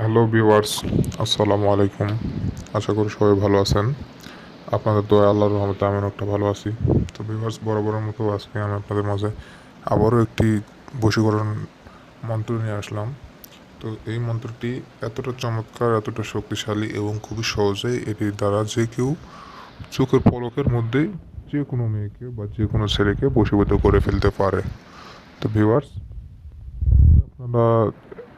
Hello viewers, আসসালামু আলাইকুম। আশা করি সবাই ভালো আছেন। আপনাদের দয়া, আল্লাহর রহমতে আমি একটা ভালো আছি। তো ভিউয়ার্স, বরাবরের মতো আজকে আমি আপনাদের মাঝে আবারও একটি বশীকরণ মন্ত্র নিয়ে আসলাম। তো এই মন্ত্রটি এতটা চমৎকার, এতটা শক্তিশালী এবং খুবই সহজেই এটির দ্বারা যে কেউ চোখের পলকের মধ্যেই যে কোনো মেয়েকে বা যে কোনো ছেলেকে বশীভূত করে ফেলতে পারে। তো ভিউয়ার্স, আপনারা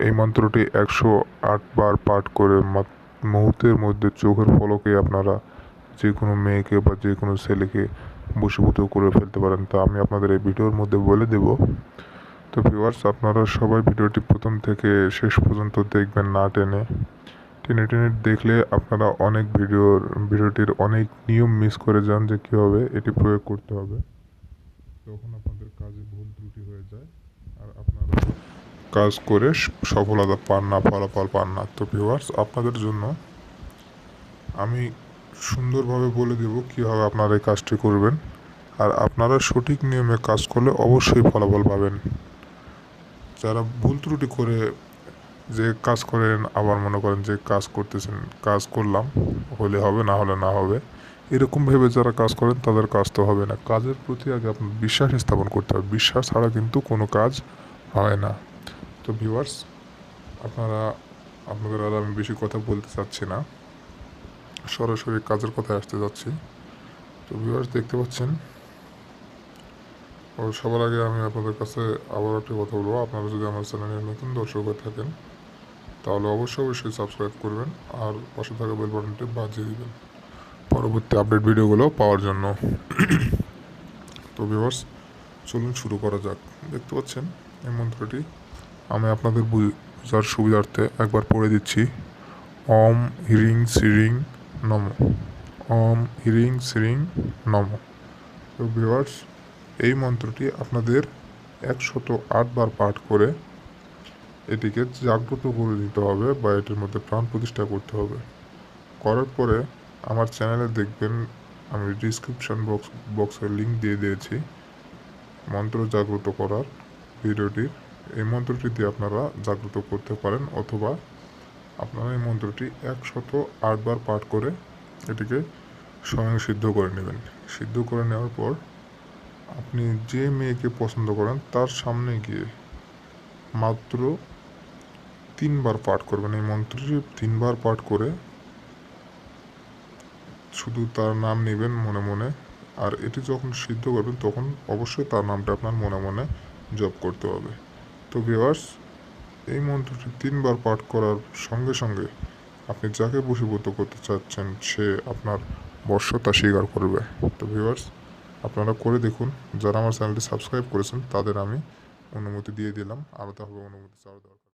এই মন্ত্রটি একশো আটবার পাঠ করে মুহূর্তের মধ্যে চোখের ফলকে আপনারা যে কোনো মেয়েকে বা যে কোনো ছেলেকে বশীভূত করে ফেলতে পারেন। তা আমি আপনাদের এই ভিডিওর মধ্যে বলে দেব। তো ভিউয়ার্স আপনারা সবাই ভিডিওটি প্রথম থেকে শেষ পর্যন্ত দেখবেন না টেনে। টেনে টেনে দেখলে আপনারা অনেক ভিডিওর, ভিডিওটির অনেক নিয়ম মিস করে যান যে কীভাবে এটি প্রয়োগ করতে হবে। তখন আপনাদের কাজে ভুল ত্রুটি হয়ে যায় আর আপনারা কাজ করে সফলতা পান না, ফলাফল পান না। তো ভিউয়ার্স আপনাদের জন্য আমি সুন্দরভাবে বলে দেব কীভাবে আপনারা এই কাজটি করবেন। আর আপনারা সঠিক নিয়মে কাজ করলে অবশ্যই ফলাফল পাবেন। যারা ভুল ত্রুটি করে যে কাজ করেন, আবার মনে করেন যে কাজ করতেছেন, কাজ করলাম, হলে হবে, না হলে না হবে, এরকম ভেবে যারা কাজ করেন, তাদের কাজ তো হবে না। কাজের প্রতি আগে আপনার বিশ্বাস স্থাপন করতে হবে। বিশ্বাস ছাড়া কিন্তু কোনো কাজ হয় না। তো ভিউয়ার্স আপনারা, আপনাদের আর আমি বেশি কথা বলতে চাচ্ছি না। সরাসরি কাজের কথায় আসতে যাচ্ছি। তো ভিউয়ার্স দেখতে পাচ্ছেন? ও, সবার আগে আমি আপনাদের কাছে আবার একটি কথা বলব। আপনারা যদি আমার চ্যানেলের নতুন দর্শক হয়ে থাকেন, তাহলে অবশ্যই অবশ্যই সাবস্ক্রাইব করবেন আর পাশে থাকা বেল বাটনটি বাজিয়ে দিবেন। পরবর্তী আপডেট ভিডিওগুলো পাওয়ার জন্য। তো ভিউয়ার্স চলুন শুরু করা যাক। দেখতে পাচ্ছেন এই মন্ত্রটি? আমি আপনাদের বোঝার সুবিধার্থে একবার পড়ে দিচ্ছি। ওম হিরিং শ্রিং নম। অম হিরিং শ্রিং নম। তো ভিউয়ার্স, এই মন্ত্রটি আপনাদের একশত আটবার পাঠ করে এটিকে জাগ্রত করে দিতে হবে বা এটির মধ্যে প্রাণ প্রতিষ্ঠা করতে হবে। করার পরে আমার চ্যানেলে দেখবেন আমি ডিসক্রিপশন বক্স বক্সের লিঙ্ক দিয়ে দিয়েছি। মন্ত্র জাগ্রত করার ভিডিওটির এই মন্ত্রটি দিয়ে আপনারা জাগ্রত করতে পারেন অথবা আপনারা এই মন্ত্রটি একশত আটবার পাঠ করে এটিকে স্বয়ং সিদ্ধ করে নেবেন। সিদ্ধ করে নেওয়ার পর আপনি যে মেয়েকে পছন্দ করেন তার সামনে গিয়ে মাত্র তিনবার পাঠ করবেন। এই মন্ত্রটি তিনবার পাঠ করে শুধু তার নাম নেবেন মনে মনে আর এটি যখন সিদ্ধ করবেন তখন অবশ্যই তার নামটা আপনার মনে মনে জপ করতে হবে। তো ভিওয়ার্স এই মন্ত্রটি তিনবার পাঠ করার সঙ্গে সঙ্গে আপনি যাকে বশীভূত করতে চাচ্ছেন, সে আপনার বর্ষতা স্বীকার করবে। তো ভিউয়ার্স আপনারা করে দেখুন। যারা আমার চ্যানেলটি সাবস্ক্রাইব করেছেন, তাদের আমি অনুমতি দিয়ে দিলাম। আলাদাভাবে অনুমতি চাওয়া দরকার